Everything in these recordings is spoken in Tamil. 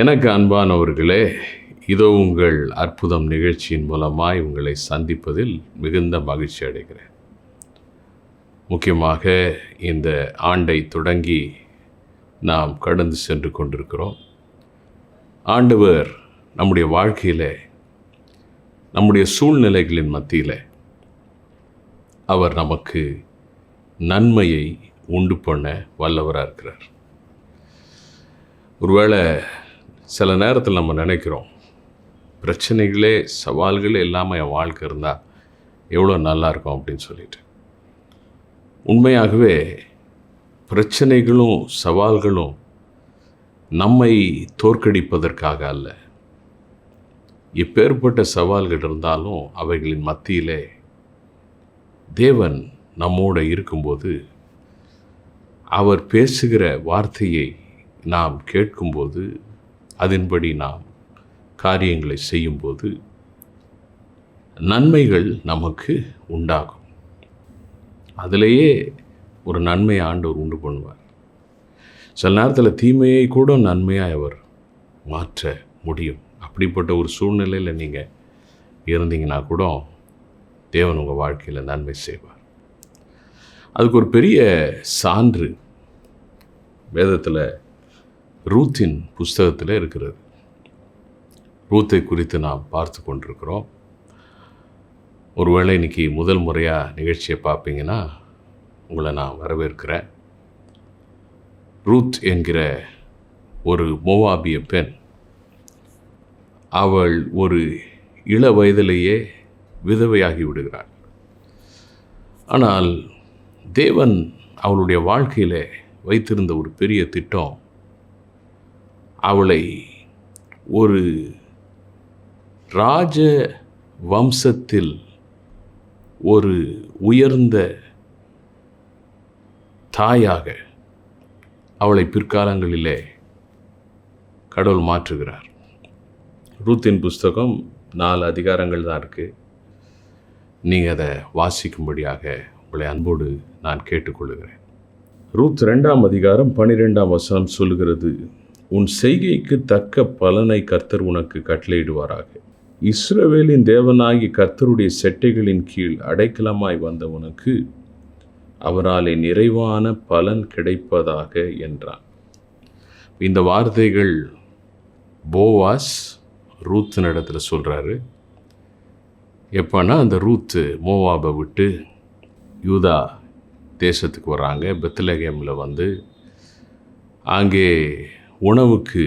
எனக்கு அன்பானவர்களே இதோ உங்கள் அற்புதம் நிகழ்ச்சியின் மூலமாய் உங்களை சந்திப்பதில் மிகுந்த மகிழ்ச்சி அடைகிறேன். முக்கியமாக இந்த ஆண்டை தொடங்கி நாம் கடந்து சென்று கொண்டிருக்கிறோம். ஆண்டவர் நம்முடைய வாழ்க்கையில் நம்முடைய சூழ்நிலைகளின் மத்தியில் அவர் நமக்கு நன்மையை உண்டு பண்ண வல்லவராக இருக்கிறார் ஒருவேளை சில நேரத்தில் நம்ம நினைக்கிறோம் பிரச்சனைகளே சவால்களே இல்லாமல் என் வாழ்க்கை இருந்தால் எவ்வளோ நல்லா இருக்கும் அப்படின்னு சொல்லிட்டு. உண்மையாகவே பிரச்சனைகளும் சவால்களும் நம்மை தோற்கடிப்பதற்காக அல்ல. எப்பேற்பட்ட சவால்கள் இருந்தாலும் அவைகளின் மத்தியிலே தேவன் நம்மோடு இருக்கும்போது அவர் பேசுகிற வார்த்தையை நாம் கேட்கும்போது அதன்படி நாம் காரியங்களை செய்யும்போது நன்மைகள் நமக்கு உண்டாகும். அதிலேயே ஒரு நன்மை ஆண்டவர் உண்டு பண்ணுவார். சில நேரத்தில் தீமையை கூட நன்மையாக அவர் மாற்ற முடியும். அப்படிப்பட்ட ஒரு சூழ்நிலையில் நீங்கள் இருந்தீங்கன்னா கூட தேவன் உங்கள் வாழ்க்கையில் நன்மை செய்வார். அதுக்கு ஒரு பெரிய சான்று வேதத்தில் ரூத்தின் புஸ்தகத்தில் இருக்கிறது. ரூத்தை குறித்து நாம் பார்த்து கொண்டிருக்கிறோம். ஒருவேளை இன்னைக்கு முதல் முறையாக நிகழ்ச்சியை பார்ப்பீங்கன்னா உங்களை நான் வரவேற்கிறேன். ரூத் என்கிற ஒரு மோவாபிய பெண் அவள் ஒரு இள வயதிலேயே விதவையாகி விடுகிறாள். ஆனால் தேவன் அவளுடைய வாழ்க்கையில் வைத்திருந்த ஒரு பெரிய திட்டம் அவளை ஒரு ராஜ வம்சத்தில் ஒரு உயர்ந்த தாயாக அவளை பிற்காலங்களிலே கடவுள் மாற்றுகிறார். ரூத்தின் புஸ்தகம் நாலு அதிகாரங்கள் தான் இருக்குது நீங்கள் அதை வாசிக்கும்படியாக உங்களை அன்போடு நான் கேட்டுக்கொள்கிறேன். ரூத் ரெண்டாம் அதிகாரம் பனிரெண்டாம் வசனம் சொல்கிறது உன் செய்கைக்கு தக்க பலனை கர்த்தர் உனக்கு கட்டளையிடுவாராக. இஸ்ரவேலின் தேவனாகி கர்த்தருடைய செட்டைகளின் கீழ் அடைக்கலமாய் வந்த உனக்கு அவராலே நிறைவான பலன் கிடைப்பதாக என்றான். இந்த வார்த்தைகள் போவாஸ் ரூத் இடத்துல சொல்கிறாரு எப்போனா அந்த ரூத்து மோவாபை விட்டு யூதா தேசத்துக்கு வராங்க பெத்லகேமில் வந்து. அங்கே உணவுக்கு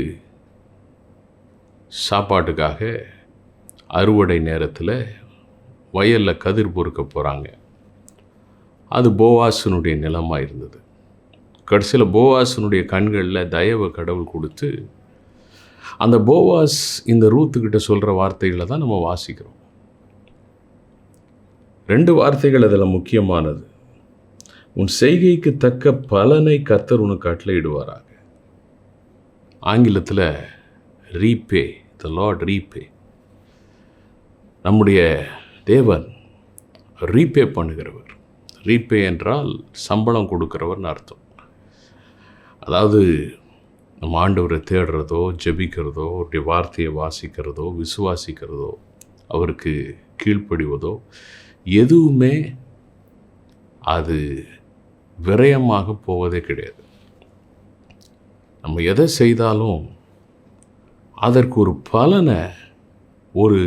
சாப்பாட்டுக்காக அறுவடை நேரத்தில் வயலில் கதிர் பொறுக்க போகிறாங்க அது போவாசனுடைய நிலமாக இருந்தது. கடைசியில் போவாசனுடைய கண்களில் தயவை கடவுள் கொடுத்து அந்த போவாஸ் இந்த ரூத்துக்கிட்ட சொல்கிற வார்த்தைகளை தான் நம்ம வாசிக்கிறோம். ரெண்டு வார்த்தைகள் அதில் முக்கியமானது. உன் செய்கைக்கு தக்க பலனை கத்தர் உனக்கு கட்டளையிடுவாரா ஆங்கிலத்தில் ரீபே த லார்ட் ரீபே. நம்முடைய தேவன் ரீபே பண்ணுகிறவர். ரீபே என்றால் சம்பளம் கொடுக்கிறவர்னு அர்த்தம். அதாவது நம்ம ஆண்டவரை தேடுறதோ ஜெபிக்கிறதோ அவருடைய வார்த்தையை வாசிக்கிறதோ விசுவாசிக்கிறதோ அவருக்கு கீழ்ப்படிவதோ எதுவுமே அது விரயமாக போவதே கிடையாது. நம்ம எதை செய்தாலும் அதற்கு ஒரு பலனை ஒரு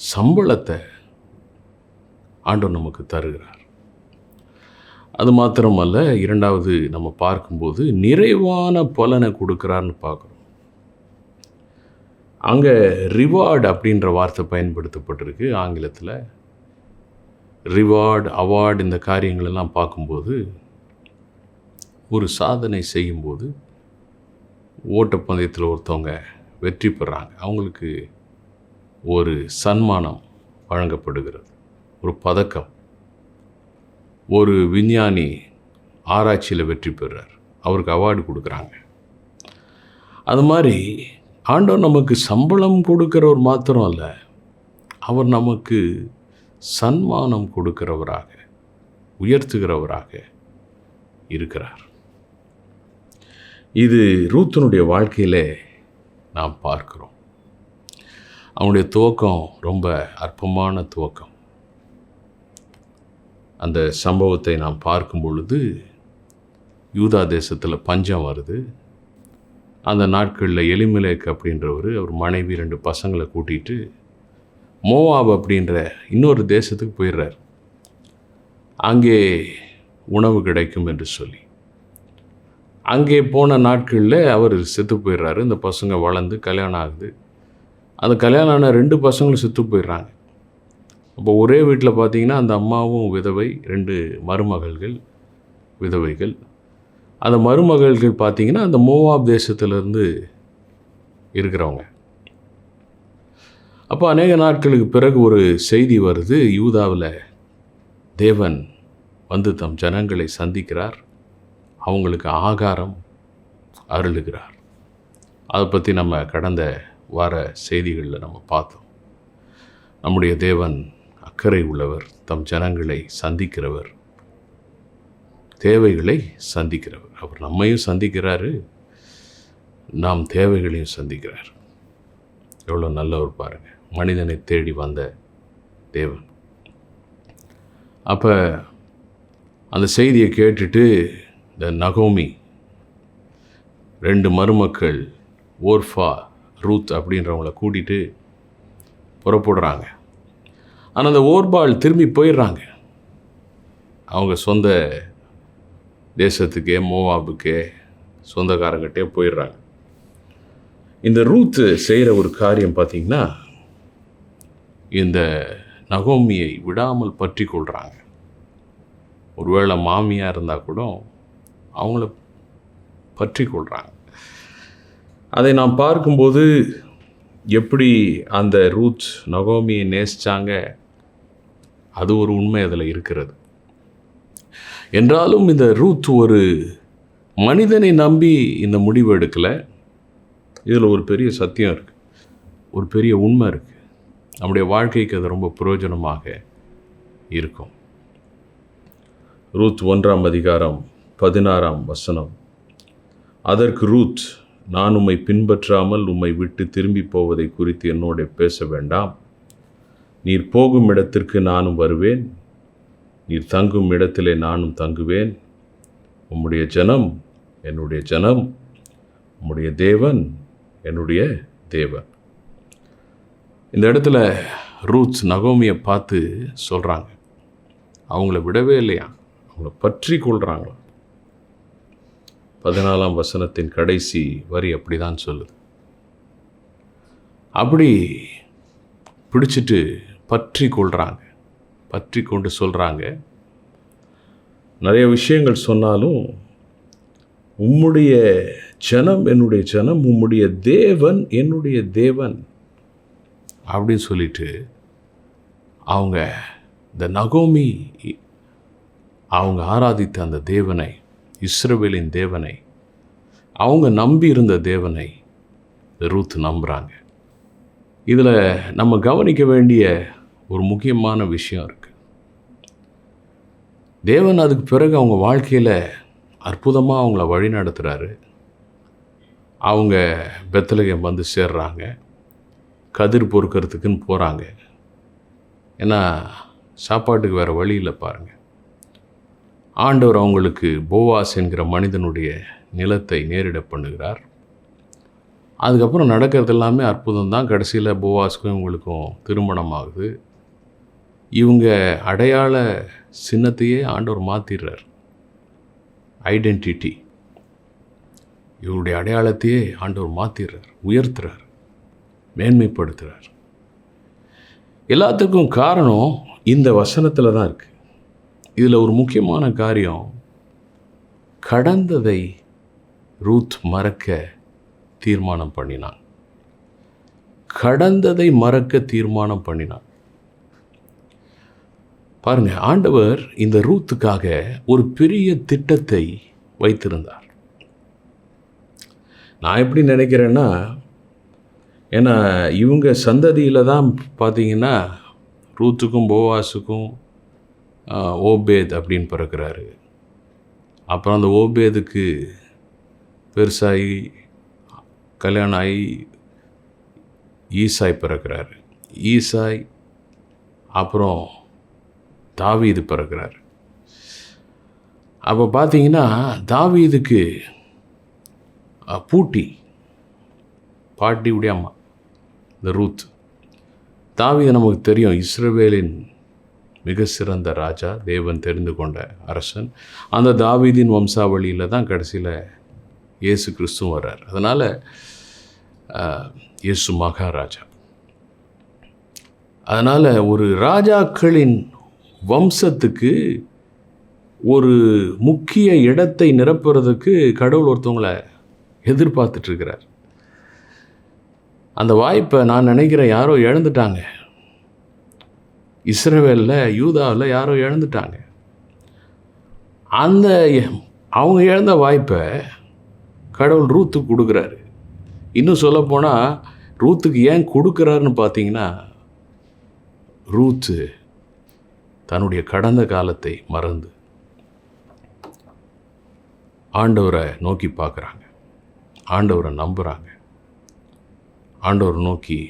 சம்பளத்தை ஆண்டவர் நமக்கு தருகிறார். அது மாத்திரமல்ல இரண்டாவது நம்ம பார்க்கும்போது நிறைவான பலனை கொடுக்குறாருன்னு பார்க்குறோம். அங்கே ரிவார்டு அப்படின்ற வார்த்தை பயன்படுத்தப்பட்டிருக்கு ஆங்கிலத்தில். ரிவார்டு அவார்டு இந்த காரியங்களெல்லாம் பார்க்கும்போது ஒரு சாதனை செய்யும்போது ஓட்டப்பந்தயத்தில் ஒருத்தவங்க வெற்றி பெறாங்க. அவங்களுக்கு ஒரு சன்மானம் வழங்கப்படுகிறது. ஒரு பதக்கம். ஒரு விஞ்ஞானி ஆராய்ச்சியில் வெற்றி பெறார். அவருக்கு அவார்டு கொடுக்குறாங்க. அது மாதிரி ஆண்டவர் நமக்கு சம்பளம் கொடுக்குறவர் மாத்திரம் அல்ல அவர் நமக்கு சன்மானம் கொடுக்கிறவராக உயர்த்துகிறவராக இருக்கிறார். இது ரூத்தனுடைய வாழ்க்கையில் நாம் பார்க்கிறோம். அவனுடைய துவக்கம் ரொம்ப அற்பமான துவக்கம். அந்த சம்பவத்தை நாம் பார்க்கும் பொழுது யூதா தேசத்தில் பஞ்சம் வருது. அந்த நாட்களில் எலிமலேக் அப்படின்றவர் அவர் மனைவி ரெண்டு பசங்களை கூட்டிகிட்டு மோவாப் அப்படின்ற இன்னொரு தேசத்துக்கு போயிடுறார். அங்கே உணவு கிடைக்கும் என்று சொல்லி. அங்கே போன நாட்களில் அவர் செத்து போயிடுறாரு. இந்த பசங்க வளர்ந்து கல்யாணம் ஆகுது. அந்த கல்யாணம் ஆன ரெண்டு பசங்களும் செத்து போயிடுறாங்க. அப்போ ஒரே வீட்டில் பார்த்தீங்கன்னா அந்த அம்மாவும் விதவை ரெண்டு மருமகள்கள் விதவைகள். அந்த மருமகள்கள் பார்த்தீங்கன்னா அந்த மோவாப் தேசத்திலேருந்து இருக்கிறவங்க. அப்போ அநேக நாட்களுக்கு பிறகு ஒரு செய்தி வருது. யூதாவில் தேவன் வந்து தம் ஜனங்களை சந்திக்கிறார். அவங்களுக்கு ஆகாரம் அருளுகிறார். அதை பற்றி நம்ம கடந்த வார செய்திகளில் நம்ம பார்த்தோம். நம்முடைய தேவன் அக்கறை உள்ளவர் தம் ஜனங்களை சந்திக்கிறவர் தேவைகளை சந்திக்கிறவர். அவர் நம்மையும் சந்திக்கிறாரு நாம் தேவைகளையும் சந்திக்கிறார். எவ்வளோ நல்லவர் பாருங்கள் மனிதனை தேடி வந்த தேவன். அப்போ அந்த செய்தியை கேட்டுட்டு த நகோமி ரெண்டு மருமக்கள் ஓர்ஃபா ரூத் அப்படின்றவங்கள கூட்டிகிட்டு புறப்படுறாங்க. ஆனால் அந்த ஓர்பால் திரும்பி போயிடுறாங்க. அவங்க சொந்த தேசத்துக்கே மோவாபுக்கே சொந்தக்காரங்கிட்டே போயிடுறாங்க. இந்த ரூத் செய்கிற ஒரு காரியம் பார்த்திங்கன்னா இந்த நகோமியை விடாமல் பற்றி கொள்கிறாங்க ஒருவேளை மாமியாக இருந்தால் கூட அவங்கள பற்றி கொள்கிறாங்க அதை நாம் பார்க்கும்போது எப்படி அந்த ரூத் நகோமியை நேசித்தாங்க அது ஒரு உண்மை அதில் இருக்கிறது. என்றாலும் இந்த ரூத் ஒரு மனிதனை நம்பி இந்த முடிவு எடுக்கலை. இதில் ஒரு பெரிய சத்தியம் இருக்குது ஒரு பெரிய உண்மை இருக்குது நம்முடைய வாழ்க்கைக்கு அது ரொம்ப பிரயோஜனமாக இருக்கும். ரூத் ஒன்றாம் அதிகாரம் பதினாறாம் வசனம். அதற்கு ரூத் நான் உம்மை பின்பற்றாமல் உம்மை விட்டு திரும்பி போவதை குறித்து என்னோட பேச வேண்டாம். நீர் போகும் இடத்திற்கு நானும் வருவேன். நீர் தங்கும் இடத்திலே நானும் தங்குவேன். உம்முடைய ஜனம் என்னுடைய ஜனம் உம்முடைய தேவன் என்னுடைய தேவன். இந்த இடத்துல ரூத்ஸ் நகோமியை பார்த்து சொல்கிறாங்க அவங்கள விடவே இல்லையா? அவங்கள பற்றி கொள்கிறாங்களா பதினாலாம் வசனத்தின் கடைசி வரி அப்படி தான் சொல்லுது. அப்படி பிடிச்சிட்டு பற்றி கொள்கிறாங்க பற்றி கொண்டு சொல்கிறாங்க நிறைய விஷயங்கள் சொன்னாலும் உம்முடைய ஜனம் என்னுடைய ஜனம் உம்முடைய தேவன் என்னுடைய தேவன் அப்படின்னு சொல்லிட்டு அவங்க இந்த நகோமி அவங்க ஆராதித்த அந்த தேவனை இஸ்ரவேலின் தேவனை அவங்க நம்பி இருந்த தேவனை ரூத் நம்புகிறாங்க இதில் நம்ம கவனிக்க வேண்டிய ஒரு முக்கியமான விஷயம் இருக்குது தேவன் அதுக்கு பிறகு அவங்க வாழ்க்கையில் அற்புதமாக அவங்கள வழி நடத்துகிறாரு அவங்க பெத்தலகம் வந்து சேர்றாங்க. கதிர் பொறுக்கிறதுக்குன்னு போகிறாங்க ஏன்னா சாப்பாட்டுக்கு வேறு வழி இல்லை பாருங்கள் ஆண்டவர் அவங்களுக்கு போவாஸ் என்கிற மனிதனுடைய நிலத்தை நேரிட பண்ணுகிறார். அதுக்கப்புறம் நடக்கிறது எல்லாமே அற்புதம் தான் கடைசியில் போவாஸ்க்கும் இவங்களுக்கும் திருமணம் ஆகுது இவங்க அடையாள சின்னத்தையே ஆண்டவர் மாற்றிடுறார் ஐடென்டிட்டி இவருடைய அடையாளத்தையே ஆண்டவர் மாற்றிடுறார் உயர்த்துறார் மேன்மைப்படுத்துகிறார் எல்லாத்துக்கும் காரணம் இந்த வசனத்தில் தான் இருக்குது இதில் ஒரு முக்கியமான காரியம் கடந்ததை ரூத் மறக்க தீர்மானம் பண்ணினான். கடந்ததை மறக்க தீர்மானம் பண்ணினான். பாருங்க ஆண்டவர் இந்த ரூத்துக்காக ஒரு பெரிய திட்டத்தை வைத்திருந்தார். நான் எப்படி நினைக்கிறேன்னா ஏன்னா இவங்க சந்ததியில் தான் பார்த்தீங்கன்னா ரூத்துக்கும் போவாஸுக்கும் ஓபேத் அப்படின்னு பிறக்கிறாரு. அப்புறம் அந்த ஓபேதுக்கு பெருசாகி கல்யாணம் ஆகி ஈசாய் பிறக்கிறாரு. ஈசாய் அப்புறம் தாவீது பிறக்கிறார். அப்போ பார்த்தீங்கன்னா தாவீதுக்கு பூட்டி பாட்டி அம்மா இந்த ரூத். தாவீது நமக்கு தெரியும் இஸ்ரவேலின் மிக சிறந்த ராஜா தேவன் தெரிந்து கொண்ட அரசன். அந்த தாவீதின் வம்சாவளியில் தான் கடைசியில் இயேசு கிறிஸ்துவும் வர்றார். அதனால் இயேசு மகாராஜா. அதனால் ஒரு ராஜாக்களின் வம்சத்துக்கு ஒரு முக்கிய இடத்தை நிரப்புறதுக்கு கடவுள் ஒருத்தவங்களை எதிர்பார்த்துட்ருக்கிறார் அந்த வாய்ப்பை நான் நினைக்கிறேன் யாரோ இழந்துட்டாங்க. இஸ்ரேவேலில் யூதாவில் யாரோ இழந்துட்டாங்க. அந்த அவங்க இழந்த வாய்ப்பை கடவுள் ரூத்துக்கு கொடுக்குறாரு. இன்னும் சொல்லப்போனால் ரூத்துக்கு ஏன் கொடுக்குறாருன்னு பார்த்தீங்கன்னா ரூத்து தன்னுடைய கடந்த காலத்தை மறந்து ஆண்டவரை நோக்கி பார்க்குறாங்க. ஆண்டவரை நம்புகிறாங்க ஆண்டவரை நோக்கி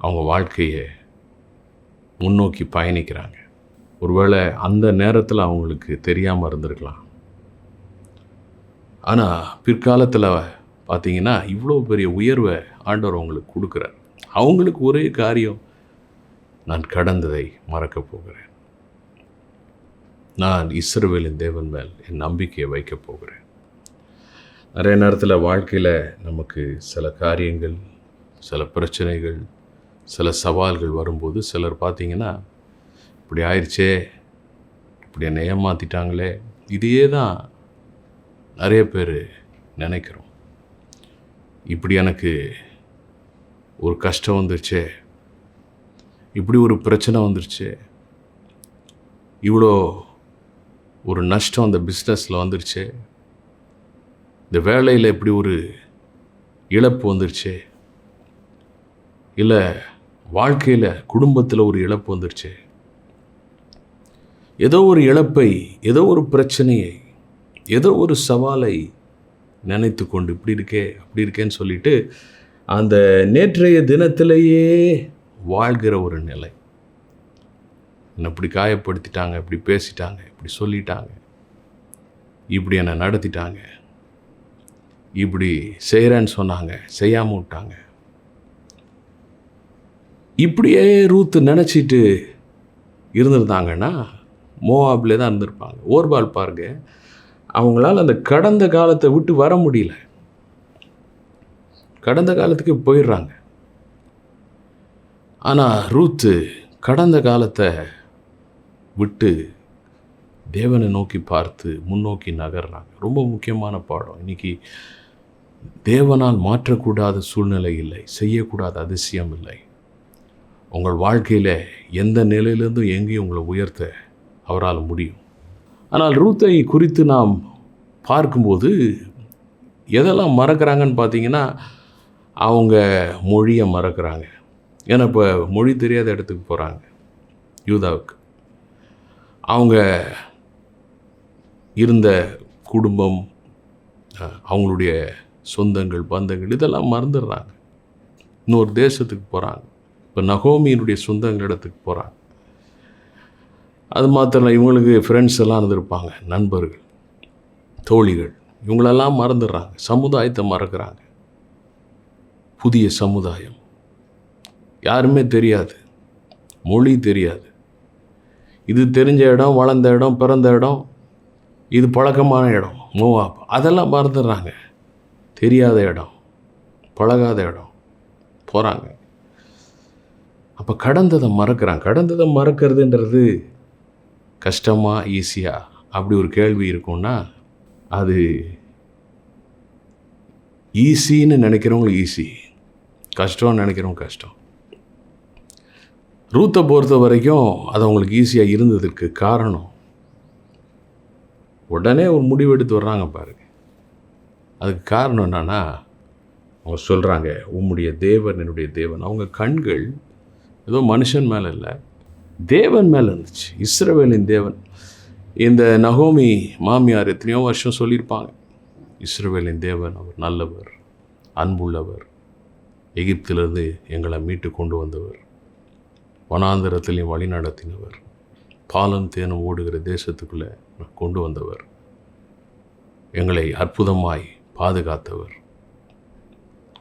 அவங்க வாழ்க்கையை முன்னோக்கி பயணிக்கிறாங்க. ஒருவேளை அந்த நேரத்தில் அவங்களுக்கு தெரியாமல் இருந்திருக்கலாம். ஆனால் பிற்காலத்தில் பார்த்தீங்கன்னா இவ்வளோ பெரிய உயர்வை ஆண்டவர் அவங்களுக்கு கொடுக்குறார். அவங்களுக்கு ஒரே காரியம் நான் கடந்ததை மறக்கப் போகிறேன். நான் இஸ்ரவேலின் தேவன் மேல் என் நம்பிக்கையை வைக்கப் போகிறேன். நிறைய நேரத்தில் வாழ்க்கையில் நமக்கு சில காரியங்கள் சில பிரச்சனைகள் சில சவால்கள் வரும்போது சிலர் பார்த்தீங்கன்னா இப்படி ஆயிடுச்சே இப்படி என்னை ஏமாற்றிட்டாங்களே இதையே தான் நிறைய பேர் நினைக்கிறோம். இப்படி எனக்கு ஒரு கஷ்டம் வந்துருச்சே இப்படி ஒரு பிரச்சனை வந்துருச்சு இவ்வளோ ஒரு நஷ்டம் அந்த பிஸ்னஸில் வந்துருச்சு இந்த வேலையில் இப்படி ஒரு இழப்பு வந்துருச்சு இல்லை வாழ்க்கையில் குடும்பத்தில் ஒரு இழப்பு வந்துருச்சு. ஏதோ ஒரு இழப்பை ஏதோ ஒரு பிரச்சனையை ஏதோ ஒரு சவாலை நினைத்து கொண்டு இப்படி இருக்கே அப்படி இருக்கேன்னு சொல்லிட்டு அந்த நேற்றைய தினத்திலேயே வாழ்கிற ஒரு நிலை. என்னை இப்படி காயப்படுத்திட்டாங்க இப்படி பேசிட்டாங்க இப்படி சொல்லிட்டாங்க. இப்படி என்னை நடத்திட்டாங்க. இப்படி செய்கிறேன்னு சொன்னாங்க செய்யாமல் விட்டாங்க. இப்படியே ரூத்து நினச்சிட்டு இருந்திருந்தாங்கன்னா மோவாப்லே தான் இருந்திருப்பாங்க. ஓர்பால் பாருங்க. அவங்களால் அந்த கடந்த காலத்தை விட்டு வர முடியல. கடந்த காலத்துக்கு போயிடுறாங்க. ஆனால் ரூத்து கடந்த காலத்தை விட்டு தேவனை நோக்கி பார்த்து முன்னோக்கி நகர்றாங்க. ரொம்ப முக்கியமான பாடம். இன்னைக்கு தேவனால் மாற்றக்கூடாத சூழ்நிலை இல்லை செய்யக்கூடாத அதிசயம் இல்லை. உங்கள் வாழ்க்கையில் எந்த நிலையிலேருந்தும் எங்கேயும் உங்களை உயர்த்த அவரால் முடியும். ஆனால் ரூத்தை குறித்து நாம் பார்க்கும்போது எதெல்லாம் மறக்கிறாங்கன்னு பார்த்தீங்கன்னா அவங்க மொழியை மறக்கிறாங்க. ஏன்னா இப்போ மொழி தெரியாத இடத்துக்கு போகிறாங்க யூதாவுக்கு. அவங்க இருந்த குடும்பம் அவங்களுடைய சொந்தங்கள் பந்தங்கள் இதெல்லாம் மறந்துடுறாங்க. இன்னொரு தேசத்துக்கு போகிறாங்க இப்போ நகோமியினுடைய சொந்தங்களிடத்துக்கு போகிறாங்க அது மாத்திரம் இல்லை, இவங்களுக்கு ஃப்ரெண்ட்ஸ் எல்லாம் இருந்திருப்பாங்க நண்பர்கள் தோழிகள். இவங்களெல்லாம் மறந்துடுறாங்க சமுதாயத்தை மறக்கிறாங்க. புதிய சமுதாயம். யாருமே தெரியாது. மொழி தெரியாது. இது தெரிஞ்ச இடம் வளர்ந்த இடம் பிறந்த இடம் இது பழக்கமான இடம் மூவாப் அதெல்லாம் மறந்துடுறாங்க. தெரியாத இடம் பழகாத இடம் போகிறாங்க அப்போ கடந்ததை மறக்கிறான். கடந்ததை மறக்கிறதுன்றது கஷ்டமா ஈஸியாக அப்படி ஒரு கேள்வி இருக்கும்னா அது ஈஸின்னு நினைக்கிறவங்களுக்கு ஈஸி கஷ்டம்னு நினைக்கிறவங்க கஷ்டம். ரூத்தை பொறுத்த வரைக்கும் அது அவங்களுக்கு ஈஸியாக இருந்ததுக்கு காரணம் உடனே ஒரு முடிவெடுத்து வர்றாங்க பாருங்க. அதுக்கு காரணம் என்னன்னா அவங்க சொல்கிறாங்க உம்முடைய தேவன் என்னுடைய தேவன். அவங்க கண்கள் ஏதோ மனுஷன் மேலே இல்லை. தேவன் மேலே இருந்துச்சு. இஸ்ரவேலின் தேவன். இந்த நகோமி மாமியார் எத்தனையோ வருஷம் சொல்லியிருப்பாங்க. இஸ்ரவேலின் தேவன் அவர் நல்லவர் அன்புள்ளவர் எகிப்திலிருந்து எங்களை மீட்டு கொண்டு வந்தவர் வனாந்தரத்திலையும் வழி நடத்தினவர் பாலும் தேனும் ஓடுகிற தேசத்துக்குள்ளே கொண்டு வந்தவர் எங்களை அற்புதமாய் பாதுகாத்தவர்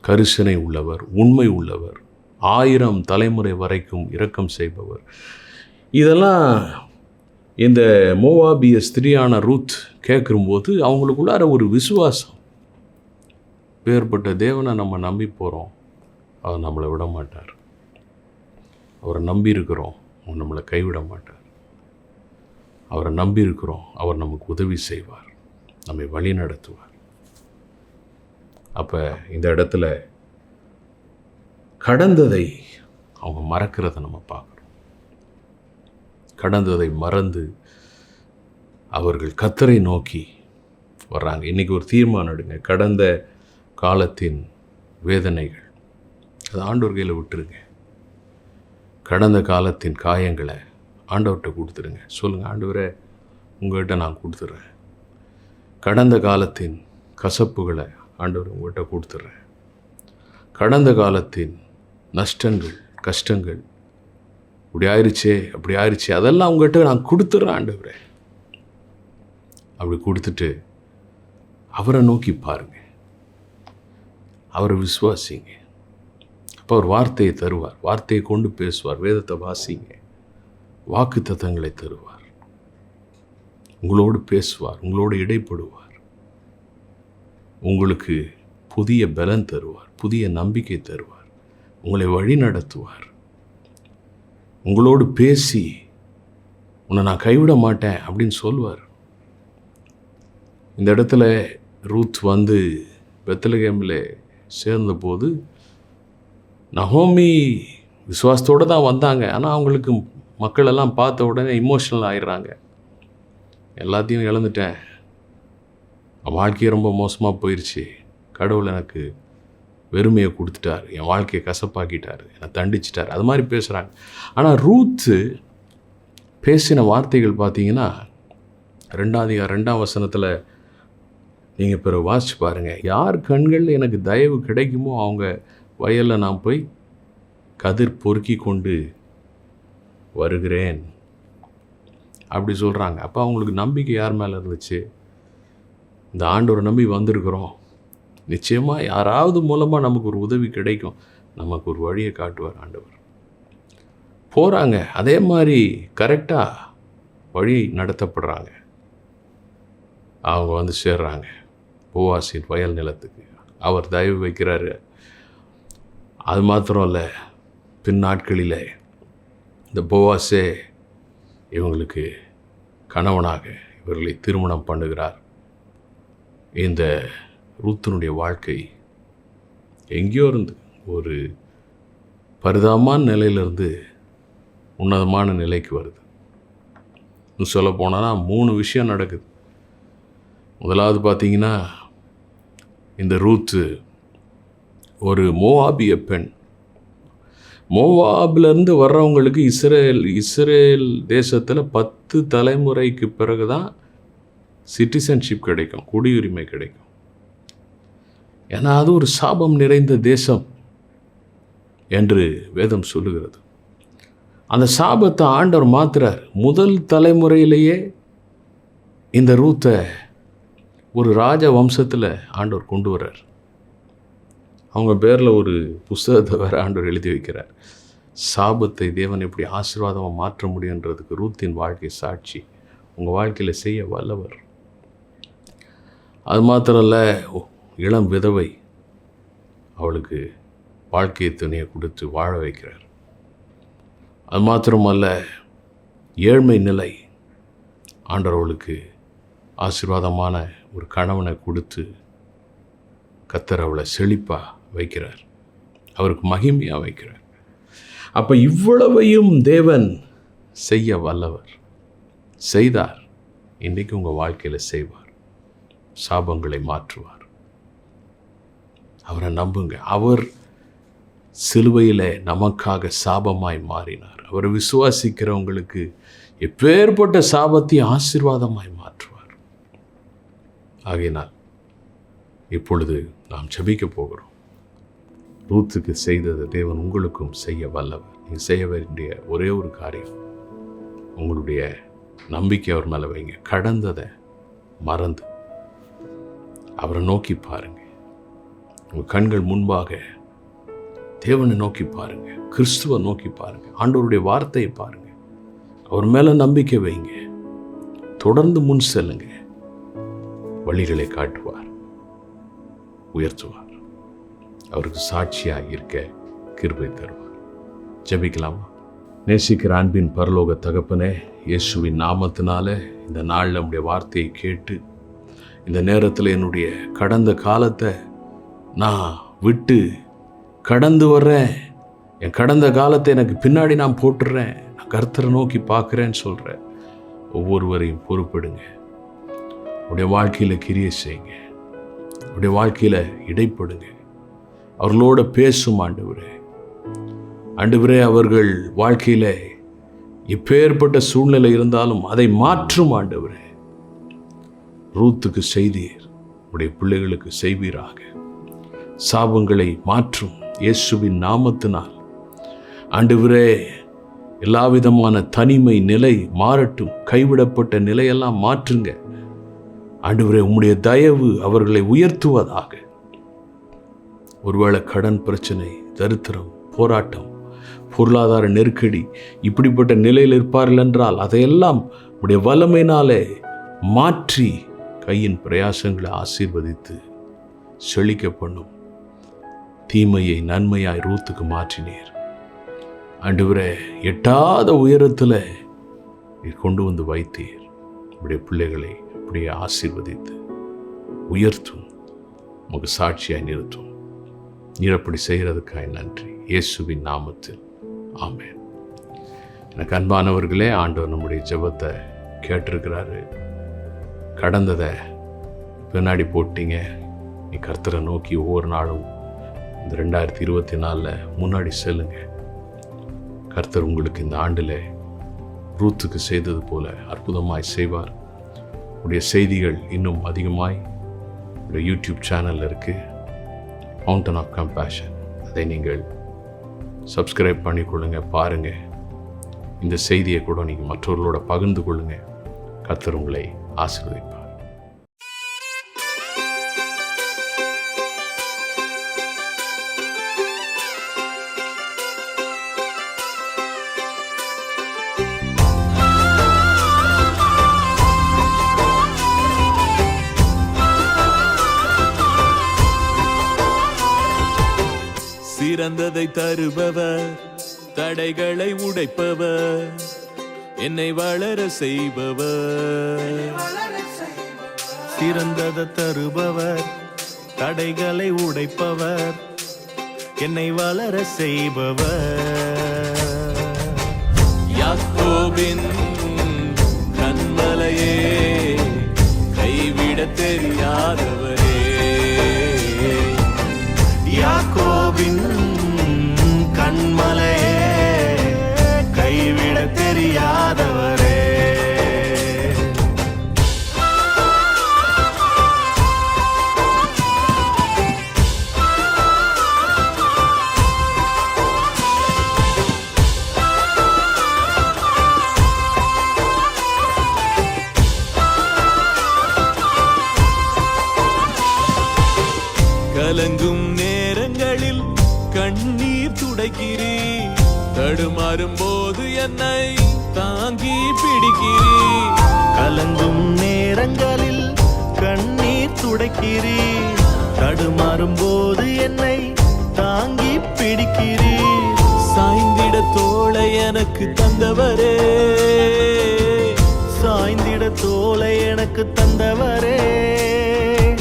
கரிசனை உள்ளவர் உண்மை உள்ளவர் ஆயிரம் தலைமுறை வரைக்கும் இரக்கம் செய்பவர். இதெல்லாம் இந்த மோவாபிய ஸ்திரியான ரூத் கேட்கும்போது அவங்களுக்குள்ளார ஒரு விசுவாசம். வேறுபட்ட தேவனை நம்ம நம்பி போகிறோம் அவர் நம்மளை விட மாட்டார். அவரை நம்பி இருக்கிறோம். அவர் நம்மளை கைவிட மாட்டார். அவரை நம்பி இருக்கிறோம். அவர் நமக்கு உதவி செய்வார். நம்மை வழி நடத்துவார். அப்போ இந்த இடத்துல கடந்ததை அவங்க மறக்கிறத நம்ம பார்க்குறோம். கடந்ததை மறந்து அவர்கள் கத்தரை நோக்கி வர்றாங்க. இன்றைக்கி ஒரு தீர்மானம் எடுங்க. கடந்த காலத்தின் வேதனைகள். அது ஆண்டவர் கையில் விட்டுருங்க. கடந்த காலத்தின் காயங்களை ஆண்டவர்கிட்ட கொடுத்துருங்க. சொல்லுங்கள் ஆண்டவரை உங்கள்கிட்ட நான் கொடுத்துட்றேன் கடந்த காலத்தின் கசப்புகளை ஆண்டவர் உங்கள்கிட்ட கொடுத்துட்றேன் கடந்த காலத்தின் நஷ்டங்கள் கஷ்டங்கள். இப்படி ஆயிடுச்சே அப்படி ஆயிடுச்சே அதெல்லாம் உங்கள்கிட்ட நான் கொடுத்துட்றேன் ஆண்டவரே. அப்படி கொடுத்துட்டு அவரை நோக்கி பாருங்க. அவரை விசுவாசிங்க. அப்போ அவர் வார்த்தையை தருவார். வார்த்தையை கொண்டு பேசுவார். வேதத்தை வாசிங்க. வாக்கு தத்தங்களை தருவார். உங்களோடு பேசுவார். உங்களோடு இடைப்படுவார். உங்களுக்கு புதிய பலன் தருவார். புதிய நம்பிக்கை தருவார். உங்களை வழி நடத்துவார். உங்களோடு பேசி உன்னை நான் கைவிட மாட்டேன் அப்படின்னு சொல்லுவார் இந்த இடத்துல ரூத் வந்து பெத்தலகேமில் சேர்ந்தபோது நகோமி விசுவாசத்தோடு தான் வந்தாங்க. ஆனால் அவங்களுக்கு மக்கள் எல்லாம் பார்த்த உடனே இமோஷனல் ஆயிடுறாங்க. எல்லாத்தையும் இழந்துட்டேன். வாழ்க்கையை வாழ்க்கையே ரொம்ப மோசமாக போயிடுச்சு கடவுள் எனக்கு வெறுமையை கொடுத்துட்டார். என் வாழ்க்கையை கசப்பாக்கிட்டார். என்னை தண்டிச்சிட்டார். அது மாதிரி பேசுகிறாங்க ஆனால் ரூத்து பேசின வார்த்தைகள் பார்த்தீங்கன்னா ரெண்டாவது ரெண்டாம் வசனத்தில் நீங்கள் பிற வாசிச்சு பாருங்கள் யார் கண்களில் எனக்கு தயவு கிடைக்குமோ அவங்க வயலில் நான் போய் கதிர் பொறுக்கி கொண்டு வருகிறேன். அப்படி சொல்கிறாங்க அப்போ அவங்களுக்கு நம்பிக்கை யார் மேலே இருந்துச்சு? இந்த ஆண்டவரை நம்பி வந்திருக்கிறோம். நிச்சயமாக யாராவது மூலமாக நமக்கு ஒரு உதவி கிடைக்கும். நமக்கு ஒரு வழியை காட்டுவார் ஆண்டவர். போகிறாங்க அதே மாதிரி கரெக்டாக வழி நடத்தப்படுறாங்க. அவங்க வந்து சேர்றாங்க. பூவாசின் வயல் நிலத்துக்கு. அவர் தயவு வைக்கிறாரு. அது மாத்திரம் இல்லை பின் நாட்களில் இந்த போவாஸே இவங்களுக்கு கணவனாக இவர்களை திருமணம் பண்ணுகிறார். இந்த ரூத்தனுடைய வாழ்க்கை எங்கேயோ இருந்து ஒரு பரிதாபமான நிலையிலிருந்து உன்னதமான நிலைக்கு வருது. இன்னும் சொல்ல போனால் மூணு விஷயம் நடக்குது. முதலாவது பார்த்தீங்கன்னா இந்த ரூத்து ஒரு மோவாபிய பெண். மோவாபிலேருந்து வர்றவங்களுக்கு இஸ்ரேல் இஸ்ரேல் தேசத்தில் பத்து தலைமுறைக்கு பிறகு தான் சிட்டிசன்ஷிப் கிடைக்கும் குடியுரிமை கிடைக்கும். ஏன்னா அது ஒரு சாபம் நிறைந்த தேசம் என்று வேதம் சொல்லுகிறது. அந்த சாபத்தை ஆண்டவர் மாத்துறார் முதல் தலைமுறையிலேயே இந்த ரூத்தை ஒரு ராஜ வம்சத்தில் ஆண்டவர் கொண்டு வர்றார். அவங்க பேரில் ஒரு புஸ்தகத்தை வேறு ஆண்டவர் எழுதி வைக்கிறார். சாபத்தை தேவன் எப்படி ஆசீர்வாதமாக மாற்ற முடியுன்றதுக்கு ரூத்தின் வாழ்க்கை சாட்சி. உங்கள் வாழ்க்கையில் செய்ய வல்லவர். அது மாத்திரம் இல்லை இளம் விதவை அவளுக்கு வாழ்க்கை துணையை கொடுத்து வாழ வைக்கிறார். அது மாத்திரமல்ல ஏழ்மை நிலை ஆண்டவர்களுக்கு ஆசீர்வாதமான ஒரு கணவனை கொடுத்து கத்தர் அவளை செழிப்பாக வைக்கிறார். அவருக்கு மகிமையாக வைக்கிறார். அப்போ இவ்வளவையும் தேவன் செய்ய வல்லவர். செய்தார். இன்றைக்கு உங்கள் வாழ்க்கையில் செய்வார். சாபங்களை மாற்றுவார். அவரை நம்புங்க. அவர் சிலுவையில் நமக்காக சாபமாய் மாறினார். அவரை விசுவாசிக்கிறவங்களுக்கு எப்பேற்பட்ட சாபத்தை ஆசீர்வாதமாய் மாற்றுவார். ஆகையினால் இப்பொழுது நாம் ஜபிக்க போகிறோம். ரூத்துக்கு செய்தது தேவன் உங்களுக்கும் செய்ய வல்லவர். நீங்கள் செய்ய வேண்டிய ஒரே ஒரு காரியம் உங்களுடைய நம்பிக்கை அவர் மேலே வைங்க. கடந்ததை மறந்து அவரை நோக்கி பாருங்கள் உங்கள் கண்கள் முன்பாக தேவனை நோக்கி பாருங்க கிறிஸ்துவை நோக்கி பாருங்க ஆண்டவருடைய வார்த்தையை பாருங்கள் அவர் மேலே நம்பிக்கை வைங்க. தொடர்ந்து முன் செல்லுங்க. வழிகளை காட்டுவார் உயர்த்துவார். அவருக்கு சாட்சியாக இருக்க கிருபை தருவார். ஜபிக்கலாமா? நேசிக்கிற அன்பின் பரலோக தகப்பனே இயேசுவின் நாமத்தினால இந்த நாளில் நம்முடைய வார்த்தையை கேட்டு இந்த நேரத்தில் என்னுடைய கடந்த காலத்தை நான் விட்டு கடந்து வர்றேன். என் கடந்த காலத்தை எனக்கு பின்னாடி நான் போட்டுடுறேன் நான் கர்த்தரை நோக்கி பார்க்குறேன்னு சொல்கிறேன் ஒவ்வொருவரையும் பொறுப்படுங்க. உடைய வாழ்க்கையில் கிரிய செய்யுங்க. உடைய வாழ்க்கையில் இடைப்படுங்க. அவர்களோட பேசும் ஆண்டவரே. ஆண்டவரே அவர்கள் வாழ்க்கையில் எப்பேற்பட்ட சூழ்நிலை இருந்தாலும் அதை மாற்றும் ஆண்டவரே. ரூத்துக்கு செய்தீர். உடைய பிள்ளைகளுக்கு செய்வீராக. சாபங்களை மாற்றும் இயேசுவின் நாமத்தினால். ஆண்டவரே எல்லா விதமான தனிமை நிலை மாறட்டும் கைவிடப்பட்ட நிலையெல்லாம் மாற்றுங்க. ஆண்டவரே உம்முடைய தயவு அவர்களை உயர்த்துவதாக. ஒருவேளை கடன் பிரச்சனை தரித்திரம் போராட்டம் பொருளாதார நெருக்கடி இப்படிப்பட்ட நிலையில் இருப்பார்கள் என்றால் அதையெல்லாம் உடைய வல்லமையினாலே மாற்றி கையின் பிரயாசங்களை ஆசீர்வதித்து செழிக்க பண்ணும். தீமையை நன்மையாய் ரூத்துக்கு மாற்றினீர். அன்றுவரே எட்டாத உயரத்தில் நீர் கொண்டு வந்து வைத்தீர். உடைய பிள்ளைகளை அப்படியே ஆசீர்வதித்து உயர்த்தும் உமக்கு சாட்சியாய் நிறுத்தும். நீர் அப்படி செய்கிறதுக்காய் நன்றி. இயேசுவின் நாமத்தில். ஆமேன். எனக்கு அன்பானவர்களே ஆண்டவர் நம்முடைய ஜெபத்தை கேட்டிருக்கிறாரு. கடந்ததை பின்னாடி போட்டீங்க. நீ கர்த்தரை நோக்கி ஒவ்வொரு நாளும் இந்த ரெண்டாயிரத்தி இருபத்தி நாலில் முன்னாடி செல்லுங்க. கர்த்தர் உங்களுக்கு இந்த ஆண்டில் ரூத்துக்கு செய்தது போல அற்புதமாய் செய்வார். உடைய செய்திகள் இன்னும் அதிகமாய் உடைய யூடியூப் சேனலில் இருக்குது மவுண்டன் ஆஃப் கம்பேஷன் அதை நீங்கள் சப்ஸ்கிரைப் பண்ணிக்கொள்ளுங்க பாருங்கள் இந்த செய்தியை கூட நீங்கள் மற்றவர்களோட பகிர்ந்து கொள்ளுங்கள் கர்த்தர் உங்களை ஆசீர்வதிப்பார். தருபவர் தடைகளை உடைப்பவர் என்னை வளர செய்பவர். சிறந்தத தருபவர் தடைகளை உடைப்பவர் என்னை வளர செய்பவர். யாக்கோபின் கண்மலையே கைவிட தெரியாதவர். போது என்னை தாங்கி பிடிக்கிறீர். கலங்கும் நேரங்களில் கண்ணீர் துடைக்கிறீர். தடுமாறும் போது என்னை தாங்கி பிடிக்கிறீர். சாய்ந்திட தோலை எனக்கு தந்தவரே. சாய்ந்திட தோலை எனக்கு தந்தவரே.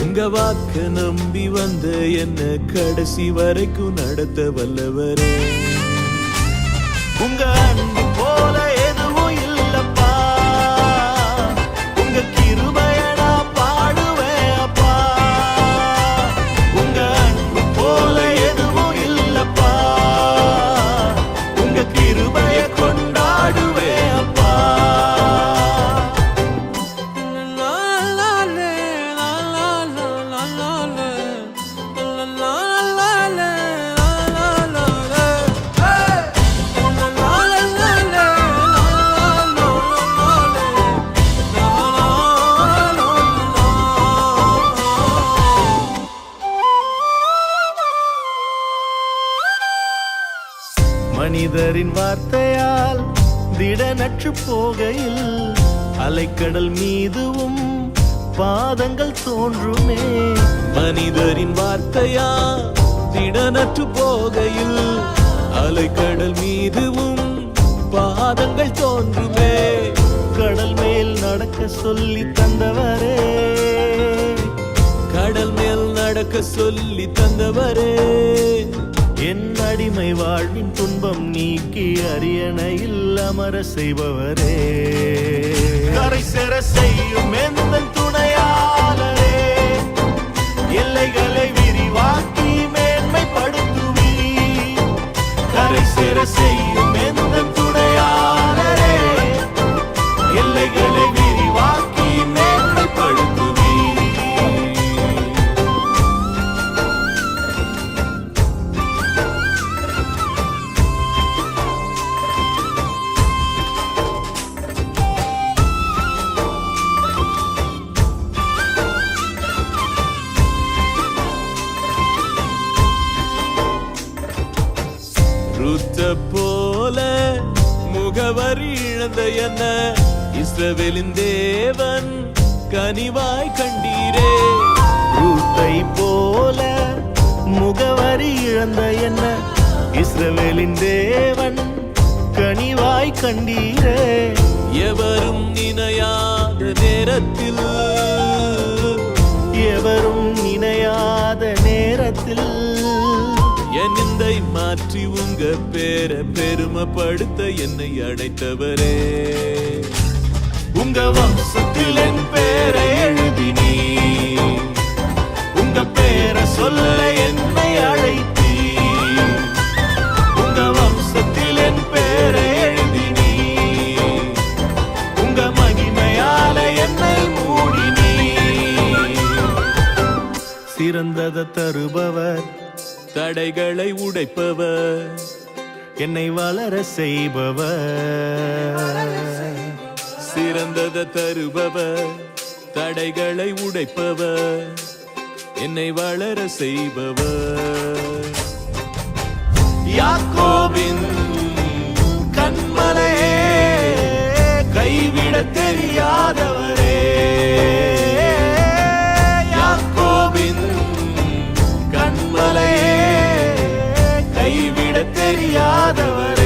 உங்க வாக்க நம்பி வந்த என்ன கடைசி வரைக்கும் நடத்த வல்லவரே. உங்க திடனற்று போகையில் அலைக்கடல் மீதுவும் பாதங்கள் தோன்றுமே. மனிதரின் வார்த்தையா? திடனற்று போகையில் அலைக்கடல் மீதுவும் பாதங்கள் தோன்றுமே. கடல் மேல் நடக்க சொல்லி தந்தவரே. கடல் மேல் நடக்க சொல்லி தந்தவரே. என் அடிமை வாழ்வின் துன்பம் நீக்கி அரியணையில் அமர செய்பவரே. இஸ்ரவேலின் தேவன் கனிவாய் கண்டீரே. எவரும் நினையாத நேரத்தில் எவரும் நினையாத நேரத்தில் என் நிந்தை மாற்றி உங்க பேர பெருமைப்படுத்த என்னை அழைத்தவரே. உங்க வம்சத்தில் என் பேரை எழுதி நீ உங்க பேரை சொல்ல என்னை அழைத்தீ பிறந்தத தருபவர் தடைகளை உடைப்பவர் என்னை வளர செய்பவர். சிறந்தத தருபவர் தடைகளை உடைப்பவர் என்னை வளர செய்பவர். யாக்கோவின் கண்மலையே கைவிட தெரியாதவரே. தெரியாதவர்.